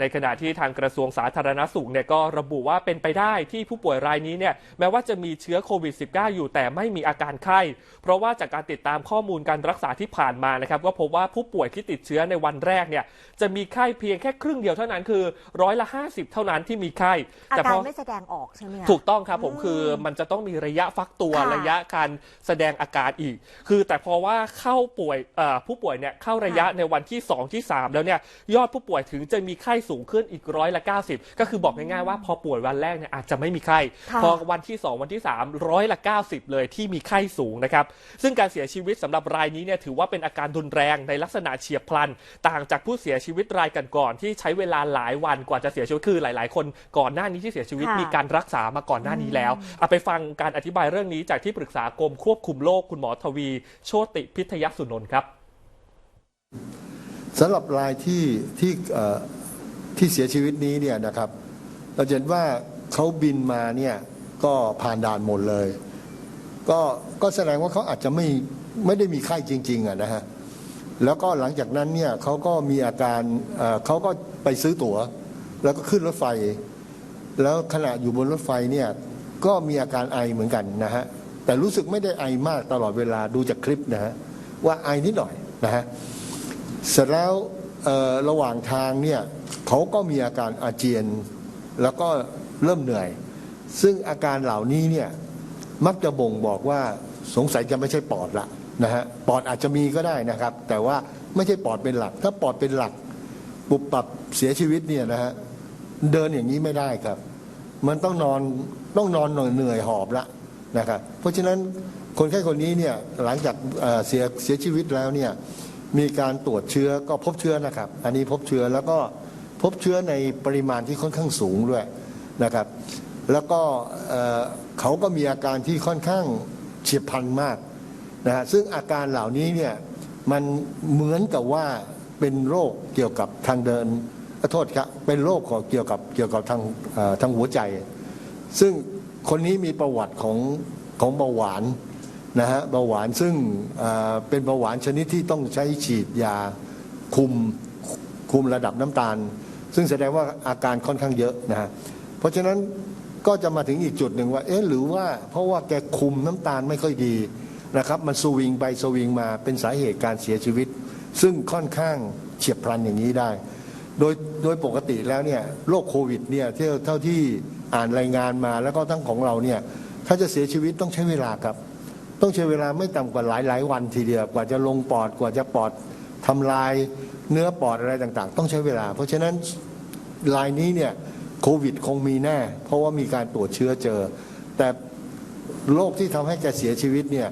ในขณะที่ทางกระทรวงสาธารณสุขเนี่ยก็ระบุว่าเป็นไปได้ที่ผู้ป่วยรายนี้เนี่ยแม้ว่าจะมีเชื้อโควิด -19 อยู่แต่ไม่มีอาการไข้ เพราะว่าจากการติดตามข้อมูลการรักษาที่ผ่านมานะครับก็พบว่าผู้ป่วยที่ติดเชื้อในวันแรกเนี่ยจะมีไข้เพียงแค่ครึ่งเดียวเท่านั้นคือร้อยละ 50 เท่านั้นที่มีไข้อาแต่กาพรอไม่แสดงออกใช่ไหมคะถูกต้องครับผมคือมันจะต้องมีระยะฟักตัวค่ะระยะการแสดงอาการอีก คือแต่พอว่าเข้าป่วยเอ่อผู้ป่วยเนี่ยเข้าระยะในวันที่ 2 ที่ 3 แล้วเนี่ยยอดผู้ป่วยถึงจะมีไข้สูงขึ้นอีกร้อยละ 90 ก็คือบอกง่ายๆว่าพอป่วยวันแรกเนี่ยอาจจะไม่มีไข้ค่ะพอวันที่ 2 วันที่3ร้อยละ90 เลยที่มีไข้สูงนะครับ ซึ่งการเสียชีวิตสำหรับรายนี้เนี่ยถือว่าเป็นอาการรุนแรงในลักษณะเฉียบพลัน ต่างจากผู้เสียชีวิตรายกันก่อนๆที่ใช้เวลาหลายวันกว่าจะเสียชีวิตคือหลายๆ คนก่อนหน้านี้ที่เสียชีวิตค่ะมีการรักษามาก่อนหน้านี้แล้วเอาไปฟังการอธิบายเรื่องนี้จากที่ปรึกษากรมควบคุมโรคคุณหมอทวี โชติพิทยสุนนท์ครับสำหรับรายที่ที่เอ่อ ที่เสียชีวิตนี้เนี่ยนะครับเราเห็นว่าเขาบินมาเนี่ยก็ผ่านด่านหมดเลย ก็ก็แสดงว่าเขาอาจจะไม่ไม่ได้มีไข้จริง ๆอะนะฮะแล้วก็หลังจากนั้นเนี่ยเขาก็มีอาการเขาก็ไปซื้อตั๋ว แล้วก็ขึ้นรถไฟ แล้วขณะอยู่บนรถไฟเนี่ยก็มีอาการไอเหมือนกันนะฮะแต่รู้สึกไม่ได้ไอมากตลอดเวลาดูจากคลิปนะฮะว่าไอนิดหน่อยนะฮะเสร็จแล้ว ระหว่างทางเนี่ยเขาก็มีอาการอาเจียน แล้วก็เริ่มเหนื่อย ซึ่งอาการเหล่านี้เนี่ยมักจะบ่งบอกว่าสงสัยจะไม่ใช่ปอดละนะฮะปอดอาจจะมีก็ได้นะครับ แต่ว่าไม่ใช่ปอดเป็นหลัก ถ้าปอดเป็นหลักปุบปับเสียชีวิตเนี่ยนะฮะเดินอย่างนี้ไม่ได้ครับ มันต้องนอนต้องนอนนอยเหนื่อยหอบละนะครับเพราะฉะนั้นคนไข้คนนี้เนี่ยหลังจากเสียเสียชีวิตแล้วเนี่ย มีการตรวจเชื้อก็พบเชื้อนะครับ อันนี้พบเชื้อแล้วก็พบเชื้อในปริมาณที่ค่อนข้างสูงด้วยนะครับ แล้วก็เขาก็มีอาการที่ค่อนข้างเฉียบพลันมากนะฮะซึ่งอาการเหล่านี้เนี่ยมันเหมือนกับว่าเป็นโรคเกี่ยวกับทางเดินขอโทษครับเป็นโรคของเกี่ยวกับเกี่ยวกับทางทางหัวใจ ซึ่งคนนี้มีประวัติของของเบาหวาน นะฮะเบาหวานซึ่งเป็นเบาหวานชนิดที่ต้องใช้ฉีดยาคุมคุมระดับน้ำตาล ซึ่งแสดงว่าอาการค่อนข้างเยอะนะฮะเพราะฉะนั้นก็จะมาถึงอีกจุดหนึ่งว่าเอ๊ะหรือว่าเพราะว่าแกคุมน้ำตาลไม่ค่อยดีนะครับมันสวิงไปสวิงมาเป็นสาเหตุการเสียชีวิต ซึ่งค่อนข้างเฉียบพลันอย่างนี้ได้ โดยโดยปกติแล้วเนี่ยโรคโควิดเนี่ยเท่าเท่าที่อ่านรายงานมาแล้วก็ทั้งของเราเนี่ยถ้าจะเสียชีวิตต้องใช้เวลาครับ ต้องใช้เวลาไม่ต่ำกว่าหลายหลายวันทีเดียว กว่าจะลงปอดกว่าจะปอดทำลายเนื้อปอดอะไรต่างๆ ต้องใช้เวลา เพราะฉะนั้นรายนี้เนี่ยโควิดคงมีแน่ เพราะว่ามีการตรวจเชื้อเจอ แต่โรคที่ทำให้แกเสียชีวิตเนี่ย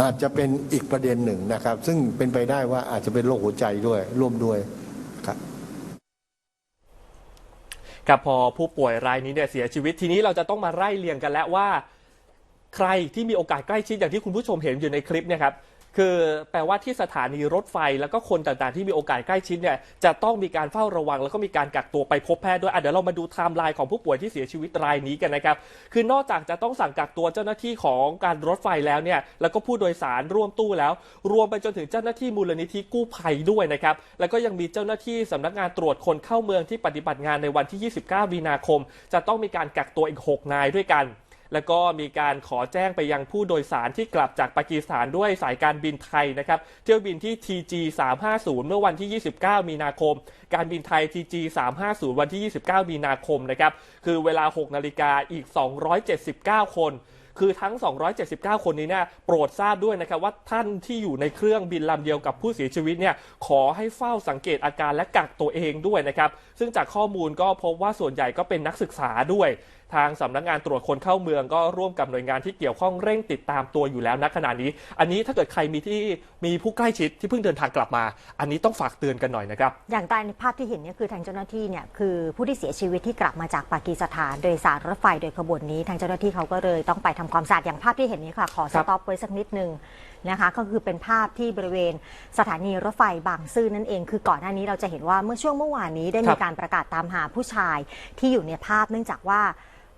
อาจจะเป็นอีกประเด็นหนึ่งนะครับ ซึ่งเป็นไปได้ว่าอาจจะเป็นโรคหัวใจด้วยร่วมด้วยครับครับพอผู้ป่วยรายนี้เนี่ยเสียชีวิตทีนี้เราจะต้องมาไล่เรียงกันแล้วว่า ใครที่มีโอกาสใกล้ชิดอย่างที่คุณผู้ชมเห็นอยู่ในคลิปเนี่ยครับคือแปลว่าที่สถานีรถไฟแล้วก็คนต่างๆ ที่มีโอกาสใกล้ชิดเนี่ยจะต้องมีการเฝ้าระวัง แล้วก็มีการกักตัวไปพบแพทย์ด้วยอะเดี๋ยวเรามาดูไทม์ไลน์ของผู้ป่วยที่เสียชีวิตรายนี้กันนะครับ คือนอกจากจะต้องสั่งกักตัวเจ้าหน้าที่ของการรถไฟแล้วเนี่ยแล้วก็ผู้โดยสารร่วมตู้แล้ว รวมไปจนถึงเจ้าหน้าที่มูลนิธิกู้ภัยด้วยนะครับแล้วก็ยังมีเจ้าหน้าที่สำนักงานตรวจคนเข้าเมืองที่ปฏิบัติงานในวันที่ 29 มีนาคม จะต้องมีการกักตัวอีก 6 นายด้วยกัน แล้วก็มีการขอแจ้งไปยังผู้โดยสารที่กลับจากปากีสถานด้วยสายการบินไทยนะครับเที่ยวบินที่ TG 350เมื่อวันที่ 29 มีนาคม การบินไทย TG 350วันที่ 29 มีนาคมนะครับคือเวลา 6 นาฬิกาอีก 279 คน คือทั้ง 279 คนนี้เนี่ยโปรดทราบด้วยนะครับว่าท่านที่อยู่ในเครื่องบินลำเดียวกับผู้เสียชีวิตเนี่ยขอให้เฝ้าสังเกตอาการและกักตัวเองด้วยนะครับซึ่งจากข้อมูลก็พบว่าส่วนใหญ่ก็เป็นนักศึกษาด้วย ทางสำนักงานตรวจคนเข้าเมืองก็ร่วมกับหน่วยงานที่เกี่ยวข้องเร่งติดตามตัวอยู่แล้วณขณะนี้ อันนี้ถ้าเกิดใครมีที่มีผู้ใกล้ชิดที่เพิ่งเดินทางกลับมา อันนี้ต้องฝากเตือนกันหน่อยนะครับ อย่างตามในภาพที่เห็นเนี่ยคือทางเจ้าหน้าที่เนี่ยคือผู้ที่เสียชีวิตที่กลับมาจากปากีสถาน โดยสารรถไฟโดยขบวนนี้ ทางเจ้าหน้าที่เขาก็เลยต้องไปทำความสะอาดอย่างภาพที่เห็นนี้ค่ะ ขอสครับต็อปไว้สักนิดนึงนะคะ ก็คือเป็นภาพที่บริเวณสถานีรถไฟบางซื่อนั่นเอง คือก่อนหน้านี้เราจะเห็นว่าเมื่อช่วงเมื่อวานนี้ได้มีการประกาศตามหาผู้ชายที่อยู่ในภาพเนื่องจากว่า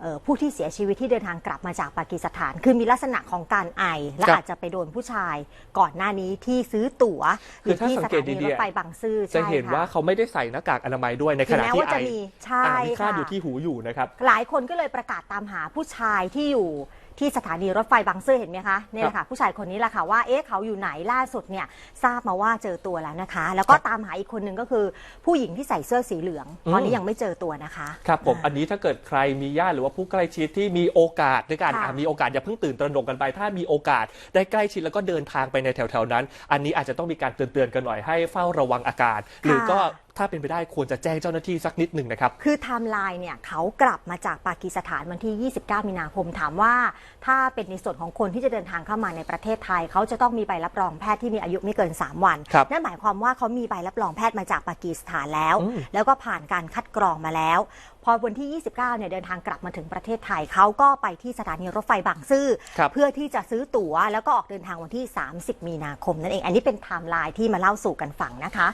เอ่อผู้ที่เสียชีวิตที่เดินทางกลับมาจากปากีสถาน คือมีลักษณะของการไอ และครับอาจจะไปโดนผู้ชายก่อนหน้านี้ที่ซื้อตั๋วอคือยู่ถ้าที่สัสงเกตถานีดีรๆถไฟบางซื่อจะใช่เห็นค่ะว่าเขาไม่ได้ใส่หน้ากากอนามัยด้วยในขณะถึงแม้ที่ว่าไอจะมีใช่อ่ามีคราบค่ะอยู่ที่หูอยู่นะครับ หลายคนก็เลยประกาศตามหาผู้ชายที่อยู่ ที่สถานีรถไฟบางซื่อเห็นไหมคะเนี่ยแหละค่ะผู้ชายคนนี้แหละค่ะว่าเอ๊ะเขาอยู่ไหนล่าสุดเนี่ยทราบมาว่าเจอตัวแล้วนะคะ แล้วก็ครับตามหาอีกคนหนึ่งก็คือผู้หญิงที่ใส่เสื้อสีเหลืองอืมตอนนี้ยังไม่เจอตัวนะคะครับผมอ่าอันนี้ถ้าเกิดใครมีญาติหรือว่าผู้ใกล้ชิดที่มีโอกาสในการค่ะอะมีโอกาสอย่าเพิ่งตื่นตระหนกกันไป ถ้ามีโอกาสได้ใกล้ชิดแล้วก็เดินทางไปในแถวๆนั้น อันนี้อาจจะต้องมีการเตือนๆกันหน่อยให้เฝ้าระวังอาการ หรือก็ถ้าเป็นไปได้ควรจะแจ้งเจ้าหน้าที่สักนิดหนึ่งนะครับ คือไทม์ไลน์เนี่ยเขากลับมาจากปากีสถานวันที่ 29 มีนาคมถามว่า ถ้าเป็นในส่วนของคนที่จะเดินทางเข้ามาในประเทศไทย เขาจะต้องมีใบรับรองแพทย์ที่มีอายุไม่เกิน 3 วัน ครับนั่นหมายความว่าเขามีใบรับรองแพทย์มาจากปากีสถานแล้ว อืม แล้วก็ผ่านการคัดกรองมาแล้ว พอวันที่ 29 เนี่ยเดินทางกลับมาถึงประเทศไทยเขาก็ไปที่สถานีรถไฟบางซื่อ ครับ เพื่อที่จะซื้อตั๋วแล้วก็ออกเดินทางวันที่ 30 มีนาคมนั่นเอง อันนี้เป็นไทม์ไลน์ที่มาเล่าสู่กันฟังนะคะ